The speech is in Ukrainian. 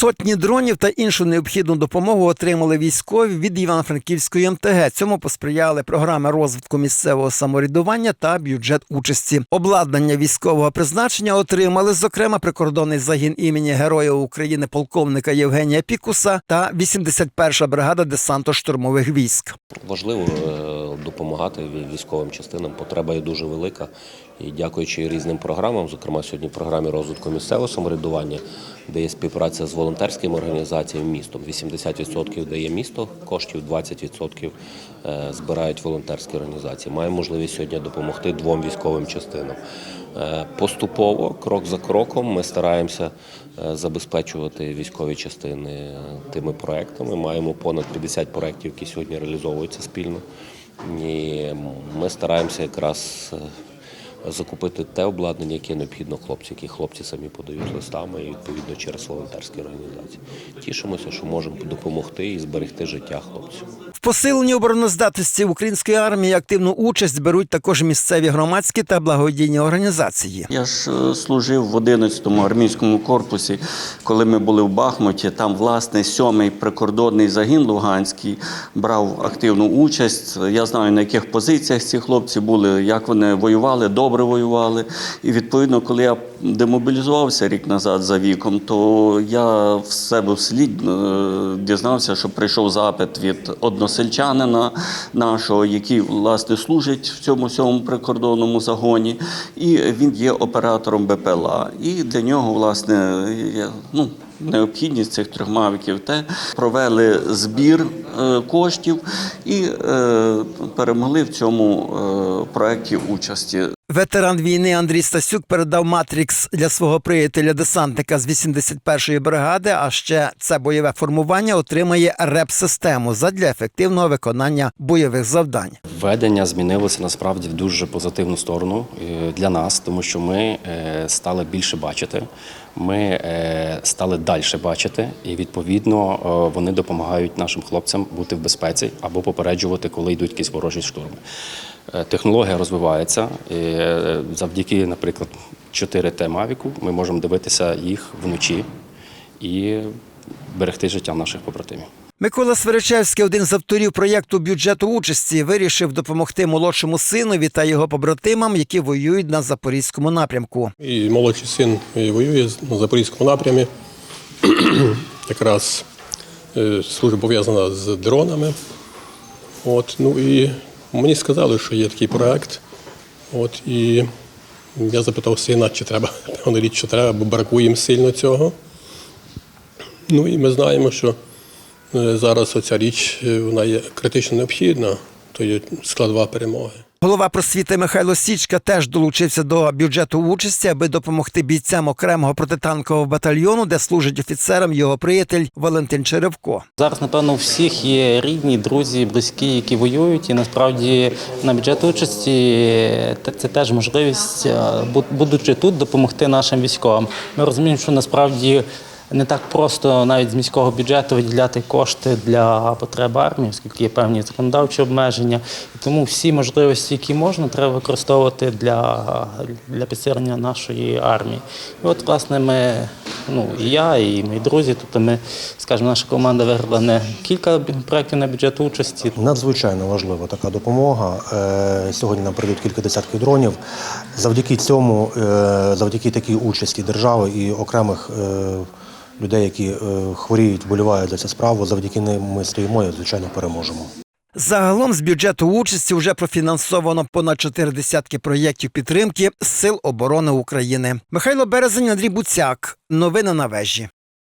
Півсотні дронів та іншу необхідну допомогу отримали військові від Івано-Франківської МТГ. Цьому посприяли програми розвитку місцевого самоврядування та бюджет участі. Обладнання військового призначення отримали, зокрема, прикордонний загін імені Героя України полковника Євгенія Пікуса та 81-ша бригада десантно-штурмових військ. Важливо е, допомагати військовим частинам. Потреба є дуже велика. І дякуючи різним програмам, зокрема сьогодні програмі розвитку місцевого самоврядування, де є співпраця з волонтерськими організаціями містом. 80% дає місто коштів, 20% е, збирають волонтерські організації. Маємо можливість сьогодні допомогти двом військовим частинам. Е, Поступово, крок за кроком, ми стараємося е, забезпечувати військові частини тими проектами. Маємо понад 50 проєктів, які сьогодні реалізовуються спільно. І ми стараємося якраз закупити те обладнання, яке необхідно хлопцям, які хлопці самі подають листами і відповідно через волонтерські організації. Тішимося, що можемо допомогти і зберегти життя хлопців. В посиленні обороноздатності української армії активну участь беруть також місцеві громадські та благодійні організації. Я ж е, служив в 11-му армійському корпусі, коли ми були в Бахмуті. Там, власне, сьомий прикордонний загін Луганський брав активну участь. Я знаю, на яких позиціях ці хлопці були, як вони воювали, добре воювали. І відповідно, коли я демобілізувався рік назад за віком, то я в себе вслід е, дізнався, що прийшов запит від односельчанина нашого, який власне служить в цьому сьомому прикордонному загоні, і він є оператором БПЛА. І для нього, власне, ну. Необхідність цих трьох мавіків те провели збір е, коштів і е, перемогли в цьому проєкті участі. Ветеран війни Андрій Стасюк передав Матрікс для свого приятеля десантника з 81-ї бригади. А ще це бойове формування отримає реп-систему задля ефективного виконання бойових завдань. Введення змінилося насправді в дуже позитивну сторону е, для нас, тому що ми е, стали більше бачити, ми е, стали далі бачити, і відповідно е, вони допомагають нашим хлопцям бути в безпеці або попереджувати, коли йдуть якісь ворожі штурми. Е, Технологія розвивається і завдяки, наприклад, 4Т Мавіку ми можемо дивитися їх вночі і берегти життя наших побратимів. Микола Сверечевський, один з авторів проєкту бюджету участі, вирішив допомогти молодшому синові та його побратимам, які воюють на запорізькому напрямку. І молодший син воює на Запорізькому напрямі. Якраз е, служба пов'язана з дронами. От, ну і мені сказали, що є такий проект. От, і я запитав сина, чи треба, певно річ, що треба, бо бракує їм сильно цього. Ну і ми знаємо, що зараз оця річ е, вона є критично необхідна, то є складова перемоги. Голова просвіти Михайло Січка теж долучився до бюджету участі, аби допомогти бійцям окремого протитанкового батальйону, де служить офіцером його приятель Валентин Черевко. Зараз, напевно, у всіх є рідні, друзі, близькі, які воюють, і насправді на бюджет участі те- це теж можливість, е, будучи тут, допомогти нашим військовим. Ми розуміємо, що насправді. Не так просто навіть з міського бюджету виділяти кошти для потреб армії, оскільки є певні законодавчі обмеження. І тому всі можливості, які можна, треба використовувати для, для підсилення нашої армії. І от, власне, ми, ну, і я, і мої друзі, тобто ми, скажімо, наша команда виграла не кілька проєктів на бюджет участі, Надзвичайно важлива така допомога. Е, Сьогодні нам прийдуть кілька десятків дронів. Завдяки цьому, е, завдяки такій участі держави і окремих е, людей, які е, хворіють, болівають за цю справу, завдяки ним ми стоїмо і, звичайно, переможемо. Загалом з бюджету участі вже профінансовано понад чотири десятки проєктів підтримки Сил оборони України. Михайло Березень, Андрій Буцяк. Новини на вежі.